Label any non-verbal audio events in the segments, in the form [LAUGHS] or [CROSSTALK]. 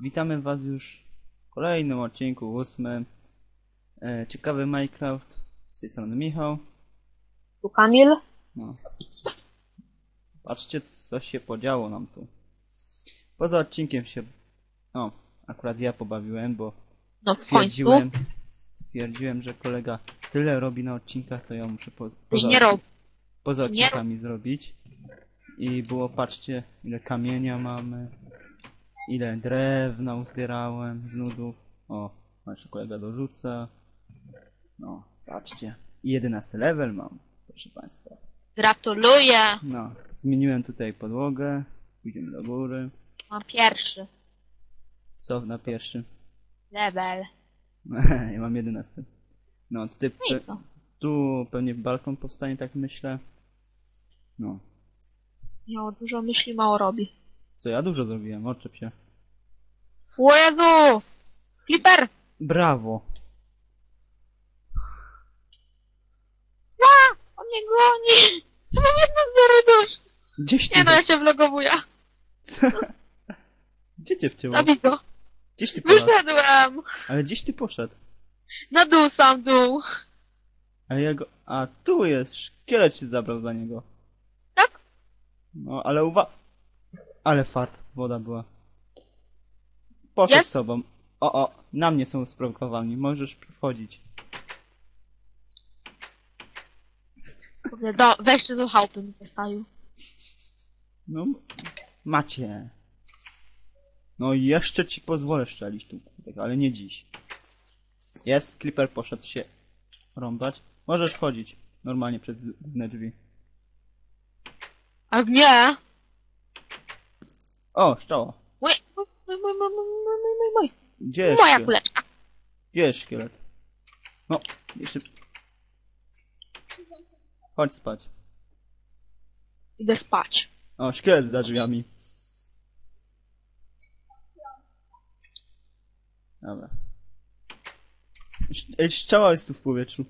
Witamy Was już w kolejnym odcinku, ósmym. E, ciekawy Minecraft. Z tej strony Michał. Tu Kamil? No. Patrzcie, co się podziało nam tu. Poza odcinkiem się. O, akurat ja pobawiłem, bo No stwierdziłem, stwierdziłem, że kolega tyle robi na odcinkach, to ja muszę po, poza, nie rob. poza nie odcinkami zrobić. I było, patrzcie, ile kamienia mamy, ile drewna uzbierałem z nudów. O, jeszcze kolega dorzuca. No, patrzcie. I 11 level mam, proszę Państwa. Gratuluję. No, zmieniłem tutaj podłogę. Pójdziemy do góry. Mam pierwszy Co na pierwszym? level. [LAUGHS] ja mam 11. No, tutaj No pe- tu pewnie balkon powstanie, tak myślę. No, Miało dużo myśli, mało robi. co ja dużo zrobiłem, odczep się. O Jezu! Flipper! Brawo! A! On mnie goni! Ja mam jedną zero dusz! Gdzieś ty... Nie no, ja się vlogowuję. Gdzie cię wcięło? Zabij go. Gdzieś ty poszedł? Wyszedłem! Ale gdzieś ty poszedł? Na dół sam dół. A ja go... A, tu jest! Szkielet się zabrał za niego. Tak? No, ale uwa... Ale fart, woda była. Poszedł Jest? sobą. O, o, na mnie są sprowokowani, możesz wchodzić. Kurde, do, weź do chałupy mi zostawił. No, macie. No i jeszcze ci pozwolę strzelić tu, kurde, ale nie dziś. Jest, Clipper poszedł się rąbać. Możesz wchodzić normalnie przez główne drzwi. A nie! O, szczała moj, moj, moj, moj, moj. Gdzie jest Moja szkielet? kuleczka. Gdzie jest szkielet? No, jeszcze... Chodź spać. Idę spać. O, szkielet za drzwiami. Dobra. Sz szczała jest tu w powietrzu.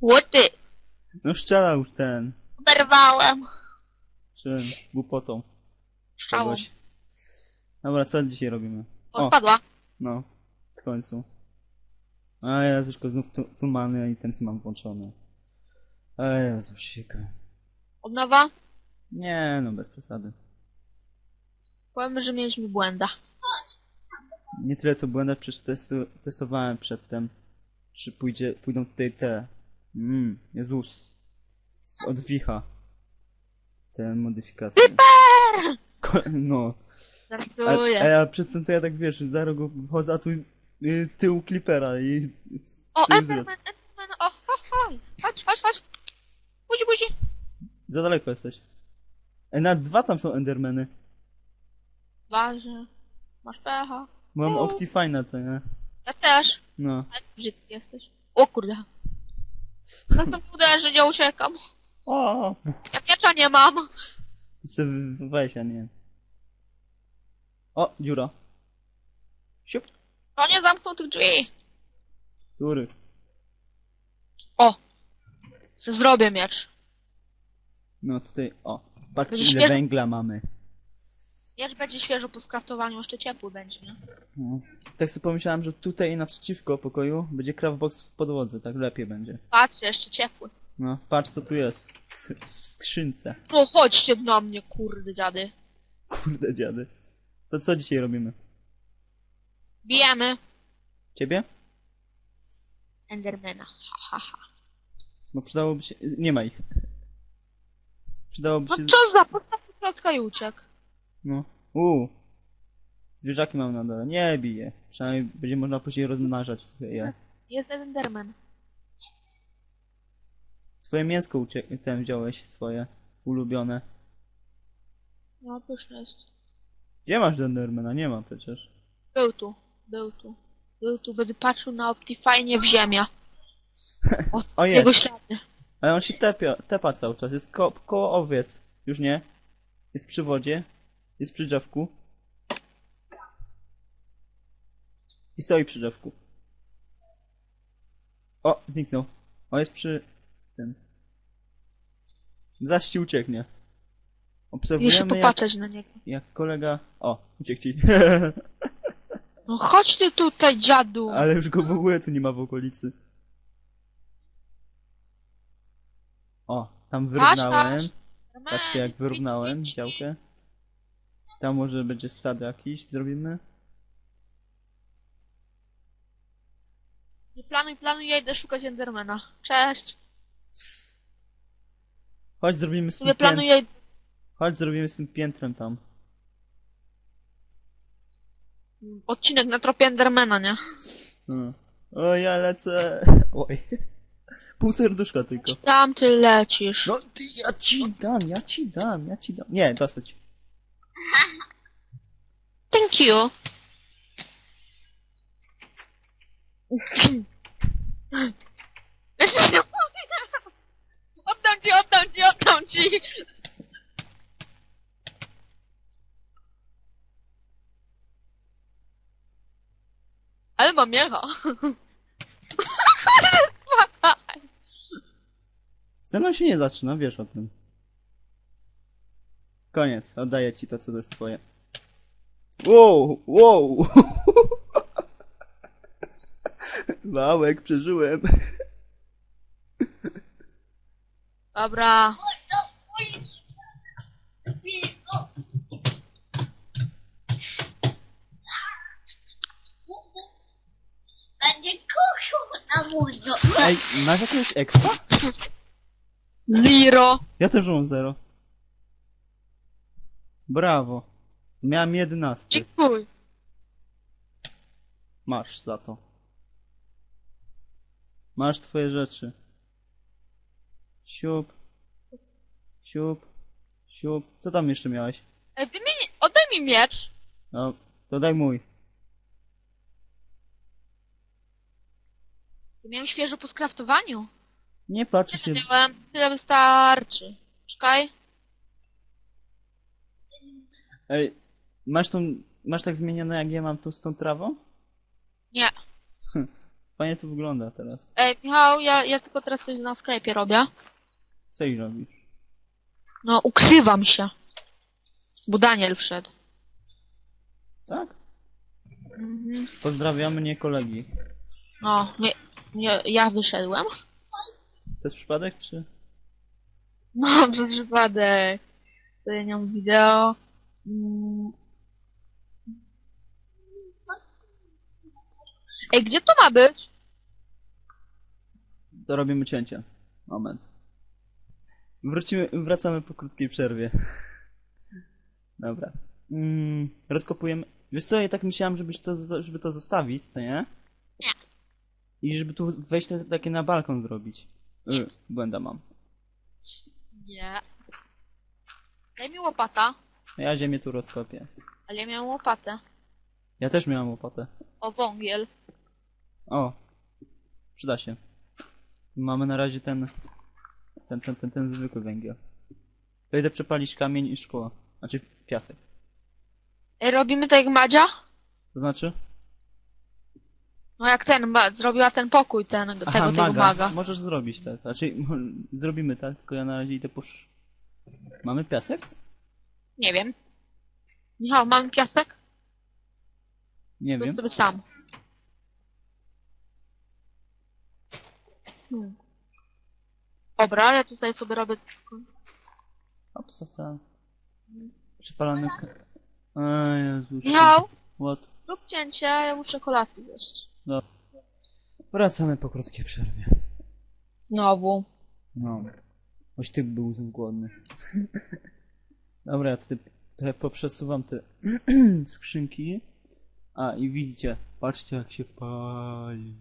Łoty! No szczelał ten. Oberwałem. Czym? Głupotą. Szczałą. Kogoś. Dobra, co dzisiaj robimy? O, Odpadła. no. W końcu. A Jezuszko, znów tu, tумany i ten mam włączony. A Jezusieka. Od nowa? Nie, no bez przesady. Powiemy, że mieliśmy błęda. Nie tyle co błędach, przecież testu, testowałem przedtem. Czy pójdzie, pójdą tutaj te. Mmm, Jezus. Z odwicha. Te modyfikacje. Ko- No. A, Żartuję. a ja przedtem to ja tak wiesz, za rogu wchodzę, a tu y, tył klipera i. O, Enderman, Enderman, o, chodź, chodź, chodź, chodź, chodź. Buzi, buzi. Za daleko jesteś. E, na dwa tam są endermeny. Ważne. Masz pecha. Mam O. Optifine, co nie? Ja też. No. Ale brzydki jesteś. O kurde. Na to uderzy, nie uciekam. O! Ja miecza nie mam. Se weź, a nie. O, dziura. Siup. To nie zamknął tych drzwi. Który? O. Se zrobię miecz. No tutaj, o. Patrzcie Będzie ile węgla mamy. Miecz będzie świeżo po skraftowaniu, jeszcze ciepły będzie, nie? No. Tak sobie pomyślałem, że tutaj naprzeciwko pokoju będzie craftbox w podłodze, tak lepiej będzie. Patrzcie, jeszcze ciepły. No, patrz co tu jest. W, s- w skrzynce. No chodźcie na mnie, kurde dziady. Kurde dziady. To co dzisiaj robimy? Bijemy. Ciebie? Endermana. Ha, ha, ha. No przydałoby się... Nie ma ich. Przydałoby No się... co za podstawy klocka i uciekł. No. Uuu. Zwierzaki mam na dole. Nie bije. Przynajmniej będzie można później rozmnażać je. Jest Enderman. Swoje mięsko ucie... ten wziąłeś, swoje ulubione. No pyszne jest. Gdzie masz Endermana? Nie ma przecież. Był tu, był tu. Był tu, będę patrzył na Optifine w ziemię. [LAUGHS] O, O jego ślady. Ale on się tepia, tepa cały czas. Jest ko koło owiec. Już nie. Jest przy wodzie. Jest przy drzewku. I stoi przy drzewku. O, zniknął. O, jest przy tym. Zaś ci ucieknie. Obserwujemy jak, popatrzeć na niego. jak kolega... O, uciekł ci. [LAUGHS] No chodź ty tutaj, dziadu. Ale już go w ogóle tu nie ma w okolicy. O, tam wyrównałem. Patrzcie jak wyrównałem działkę. Tam może będzie sad jakiś, zrobimy. Nie planuj, planuj, ja idę szukać Endermana. Cześć. Chodź zrobimy tym Nie piętrem. planuję... Chodź zrobimy z tym piętrem tam. Odcinek na tropie Endermana, nie? No. O, ja lecę. Oj. Pół serduszka tylko. Tam ty lecisz. No ty, ja ci dam, ja ci dam, ja ci dam. Nie, dosyć. Thank you. [LAUGHS] Oddam ci, oddam ci, oddam ci. Ale mam miecha. [LAUGHS] Ze mną się nie zaczyna, wiesz o tym. Koniec, oddaję ci to, co to jest twoje. Wow, wow! [LAUGHS] Małek, przeżyłem. Dobra. Mózgu. Ej, masz jakiegoś expa? Liro. Ja też mam zero. Brawo. Miałem jedenasty. Dziękuję. Masz za to. Masz twoje rzeczy. Siup. Siup. Siup. Co tam jeszcze miałeś? Ej, wymień... Oddaj mi miecz. No, to daj mój. Ja miałem świeżo po skraftowaniu. Nie patrzę się. Miałem, tyle wystarczy. Czekaj. Ej, masz tą. Masz tak zmienione jak ja mam tu z tą trawą? Nie. [LAUGHS] Fajnie to wygląda teraz. Ej, Michał, ja, ja tylko teraz coś na sklepie robię. Co i robisz? No, ukrywam się. Bo Daniel wszedł. Tak? Mhm. Pozdrawiamy nie kolegi. No, nie, nie, ja wyszedłem. To jest przypadek, czy? No, [LAUGHS] przez przypadek. Tutaj nie mam wideo. Mm. Ej, gdzie to ma być? To robimy cięcie. Moment. Wrócimy, wracamy po krótkiej przerwie. [LAUGHS] Dobra. Mm, rozkopujemy. Wiesz co, ja tak myślałem, żebyś to, żeby to zostawić, co nie? I żeby tu wejść te, takie na balkon zrobić. Y, błęda mam. Nie. Daj mi łopata. Ja ziemię tu rozkopię. Ale ja miałem łopatę. Ja też miałem łopatę. O, wągiel. O. Przyda się. Mamy na razie ten, ten, ten, ten, ten zwykły węgiel. To idę przepalić kamień i szkło. Znaczy piasek. Ej, robimy tak jak Madzia? To znaczy? No jak ten, ma, zrobiła ten pokój, ten, tego, tego maga. Możesz zrobić tak. Znaczy, [LAUGHS] zrobimy tak, tylko ja na razie idę posz... Mamy piasek? Nie wiem. Michał, mamy piasek? Nie Rób wiem. sobie sam. Hmm. Dobra, ja tutaj sobie robię... Opsasa. Przepalony... ka- A Jezus. Michał, What? zrób cięcie, ja muszę kolację zjeść. Wracamy po krótkiej przerwie. Znowu. No. Oś ty był znów głodny. [LAUGHS] Dobra, ja tutaj trochę poprzesuwam te [CLEARS THROAT] skrzynki. A i widzicie, patrzcie jak się pali.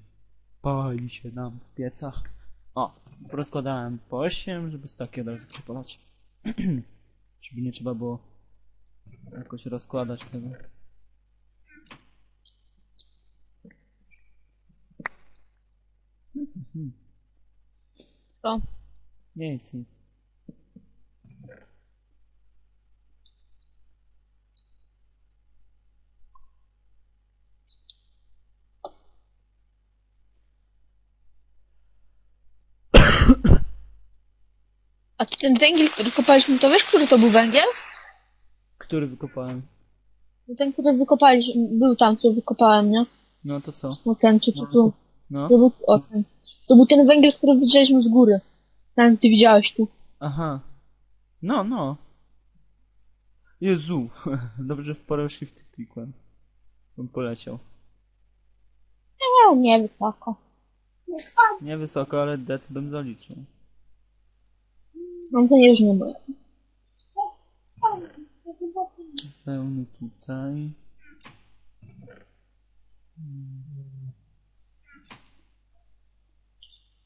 Pali się nam w piecach. O, rozkładałem po 8, żeby z takie od razu przepalać. [CLEARS THROAT] żeby nie trzeba było jakoś rozkładać tego. Co? Nic, nic. A ty ten węgiel, który kopaliśmy, to wiesz, który to był węgiel? Który wykopałem? No ten, który wykopaliśmy, był tam, który wykopałem, nie? No to co? No ten, tu, tu, tu. No. To był, o, ten. To był ten węgiel, który widzieliśmy z góry. Ten, ty widziałeś tu. Aha. No, no. Jezu. [LAUGHS] Dobrze w porę shift klikłem. Bym poleciał. No, nie wysoko. Nie wysoko, ale dead bym zaliczył. No to nie. Pełny tutaj.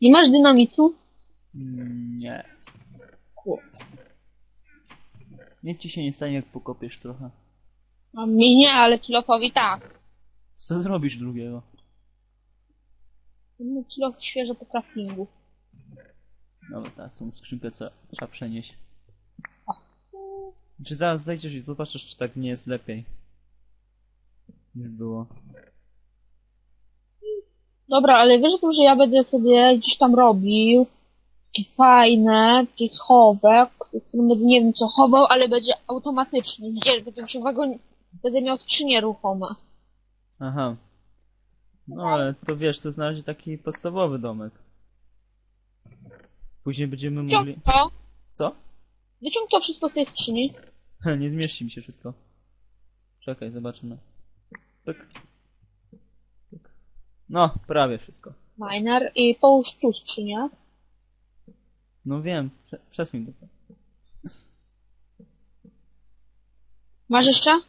Nie masz dynamitu? Nie. Kur- Nic ci się nie stanie, jak pokopiesz trochę. A mnie nie, ale kilofowi tak. Co zrobisz drugiego? No, Kilof świeżo po craftingu. Dobra, teraz tą skrzynkę trzeba, trzeba przenieść. Czy zaraz zejdziesz i zobaczysz, czy tak nie jest lepiej? Niż było. Dobra, ale wiesz o tym, że ja będę sobie gdzieś tam robił takie fajne, taki schowek, w którym będę nie wiem co chował, ale będzie automatyczny. Zdziel, będę się wagon, będę miał skrzynie ruchome. Aha. No ale to wiesz, to znaleźć taki podstawowy domek. Później będziemy mogli... To, Co? wyciąg to wszystko z tej skrzyni. [LAUGHS] nie zmieści mi się wszystko. Czekaj, zobaczymy. Pyk. Pyk. No, prawie wszystko. Miner i połóż tu skrzynię. No wiem, prze przesuń to. Masz jeszcze?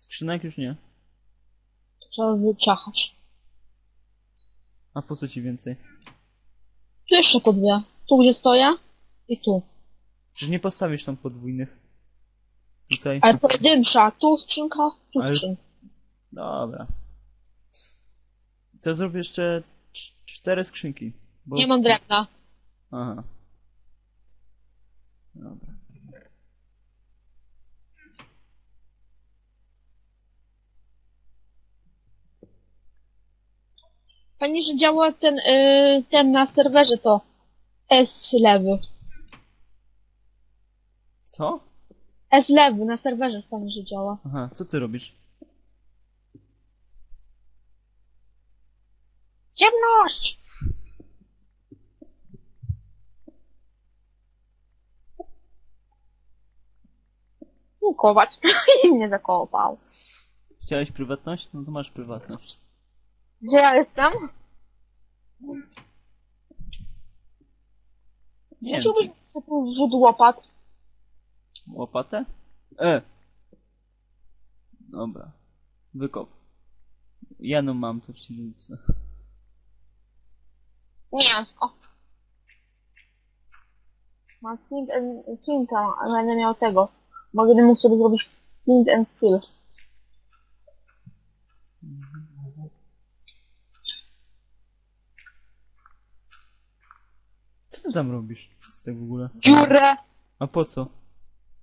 Skrzynek już nie. Trzeba wyciachać. A po co ci więcej? Tu jeszcze po dwie. Tu gdzie stoję i tu. Przecież nie postawisz tam podwójnych. Tutaj. Ale pojedyncza. Tu skrzynka, tu Ale- skrzynka. Dobra. To zrób jeszcze cz- cztery skrzynki. Bo... Nie mam drewna. Aha. Dobra. Fajnie, że działa ten, yy, ten na serwerze to S lewy. Co? S lewy na serwerze fajnie, że działa. Aha, co ty robisz? Ciemność! Łukować. [LAUGHS] I mnie zakopał. Chciałeś prywatność? No to masz prywatność. Gdzie ja jestem? Nie Rzuciłbyś tu rzut łopat. łopatę? E! Dobra. Wykop. Jedną mam, to ci rzucę. Nie. O. Mam flint and flinta, a będę miał tego. Mogę mógł sobie zrobić flint and steel. Co ty tam robisz? Tak w ogóle? Dziurę A po co?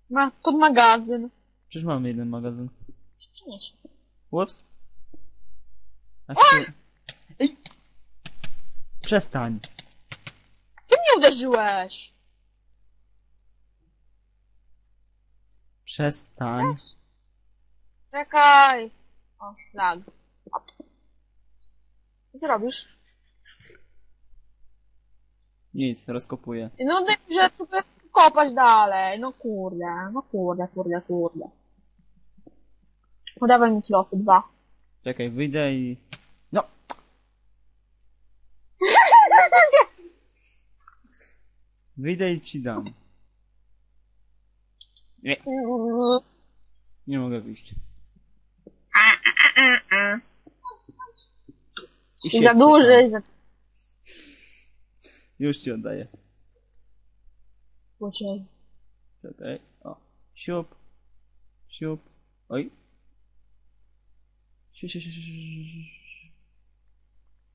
na pod magazyn. Przecież mamy jeden magazyn. Ups. A się... Ej! Przestań. Ty mnie uderzyłeś! Przestań. Czekaj! O, lag. Co ty robisz? Nic, rozkopuję. No daj mi, że tu chcę kopać dalej. No kurde, no kurde, kurde, kurde. No dawaj mi kilofy, dwa. Czekaj, wyjdę i... No! Wyjdę i ci dam. Nie, nie mogę wyjść. I Za duży, za. Już ci oddaję. Pociej. Czekaj, o. Siup. Siup. Oj. Siu, siu, siu, siu, siu, siu, siu.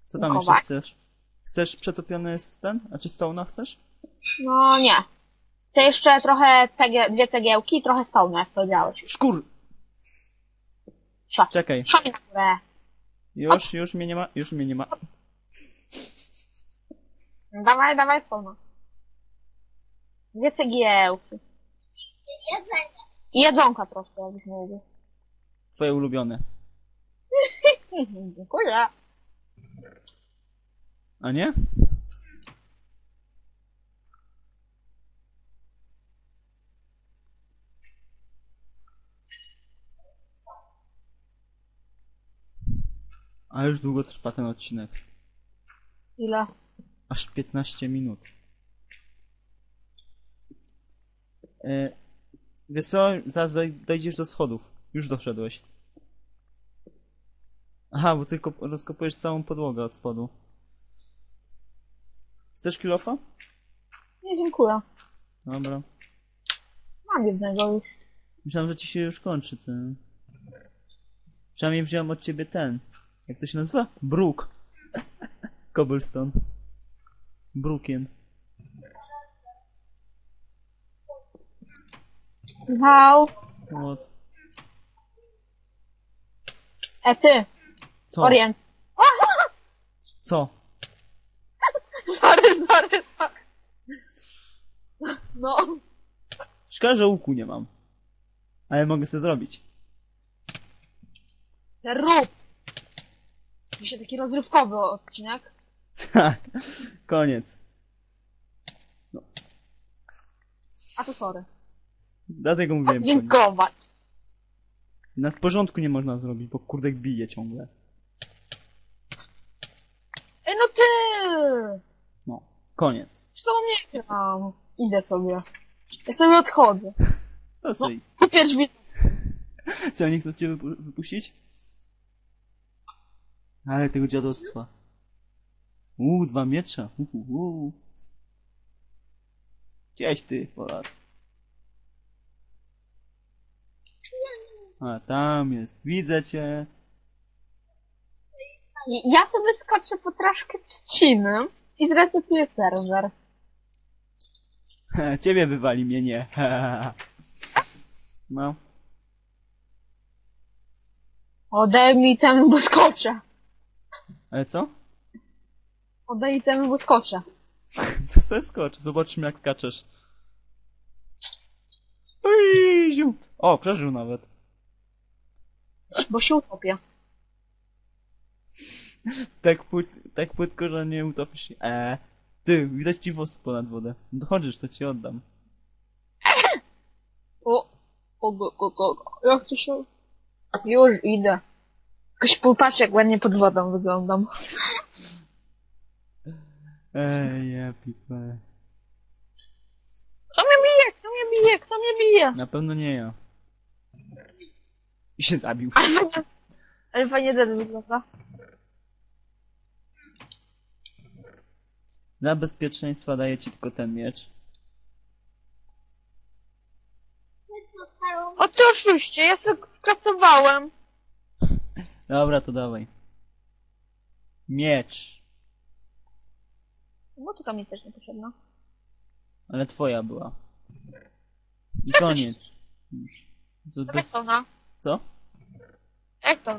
Co tam jeszcze chcesz? Chcesz przetopiony z ten? A czy stołna chcesz? No nie. Chcę jeszcze trochę cegie, dwie cegiełki i trochę stołu, jak powiedziałeś. Szkur! Sza. Czekaj. Szami na górę. Już, już mnie nie ma, już mnie nie ma. Dawaj, dawaj stołna. Dwie cegiełki. Jedzenie. I jedzonka troszkę, jakbyś mówił. Twoje ulubione. [LAUGHS] Dziękuję. A nie? A już długo trwa ten odcinek. Ile? Aż 15 minut. E, wiesz co, zaraz doj- dojdziesz do schodów. Już doszedłeś. Aha, bo tylko rozkopujesz całą podłogę od spodu. Chcesz kilofa? Nie, dziękuję. Dobra. Mam jednego już. Myślałem, że ci się już kończy ten. Przynajmniej wziąłem od ciebie ten. Jak to się nazywa? Brook. Cobblestone. Brookien. Michał. O, E, ty. co? Orient. [LAUGHS] Co? Sorry, sorry, sorry. No. Szkoda, że łuku nie mam. Ale mogę sobie zrobić. Rób. Dzisiaj taki rozrywkowy odcinek. Tak. Koniec. A to sorry. Dlatego mówiłem. Dziękować. Na porządku nie można zrobić, bo kurdek bije ciągle. Ej, no ty! No. Koniec. Co mnie gram? Idę sobie. Ja sobie odchodzę. To sobie. Kupię drzwi. Co, nie chcą cię wypu- wypuścić? Ale tego dziadostwa. Uuu, dwa miecze. Uhu. Gdzieś ty, Polas. A, tam jest. Widzę cię. Ja sobie skoczę po troszkę trzciny i zresetuję serwer. [LAUGHS] Ciebie wywali, mnie nie. [LAUGHS] No. Odejmij temu, bo skoczę. Ale co? Odejmij temu, bo skoczę. [LAUGHS] To sobie skocz. Zobaczymy jak skaczesz. Ui, ziu. O, przeżył nawet. Bo się utopię. [LAUGHS] Tak, płyt, tak płytko, że nie utopisz się. Eee. Ty, widać ci włosy ponad wodę. Dochodzisz, to ci oddam. O, o, go, go, go. Jak to się... Już idę. Jakoś popatrz, jak ładnie pod wodą wyglądam. Ej, ja pipę. Kto mnie bije? Kto mnie bije? Kto mnie bije? Na pewno nie ja. I się zabił. Ale fajnie, ten wygląda. Dla bezpieczeństwa daję ci tylko ten miecz. Zostało O ty oszuście, ja sobie skraftowałem. Dobra, to dawaj. Miecz. No to mi też nie potrzebna. Ale twoja była. I koniec. Już. To jak to? Co? Jak to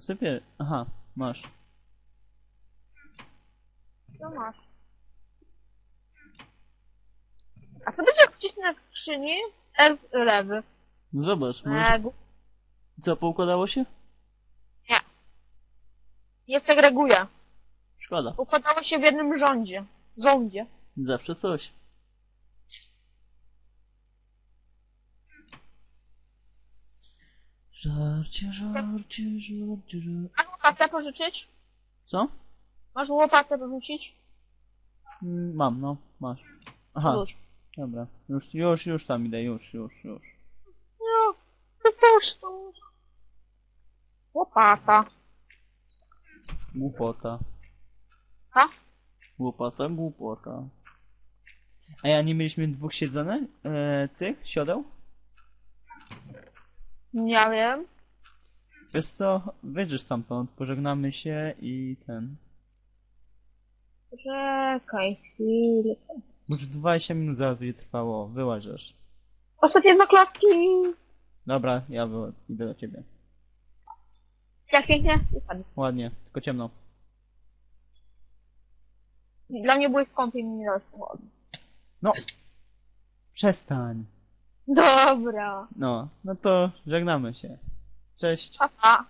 sobie... Aha, masz. No masz. A co będzie jak wcisnę w skrzyni? R lewy. No zobacz, możesz... Eee, gu- Co, poukładało się? Nie segreguję. Szkoda. Układało się w jednym rządzie. Rządzie. Zawsze coś. Żarcie, żarcie, żarcie, żarcie. Masz łopatę pożyczyć? Co? Masz łopatę porzucić? Mm, Mam, no, masz. Aha, Rzuć. dobra. Już, już, już tam idę, już, już, już. No, to też to. Łopata. Głupota. A? Głupota, głupota. A ja nie mieliśmy dwóch siedzonych? E, tych? Siodeł? Nie wiem. Wiesz co, wyjdziesz stamtąd, pożegnamy się i ten... Czekaj chwilkę. Już 20 minut zaraz będzie trwało, wyłażesz. Ostatnie dwa klocki. Dobra, ja wy... idę do ciebie. Jak pięknie. Ładnie, tylko ciemno. Dla mnie byłeś kąpiel mi dałeś pochodni. No, Przestań. Dobra. No, no to żegnamy się. Cześć. Pa, pa.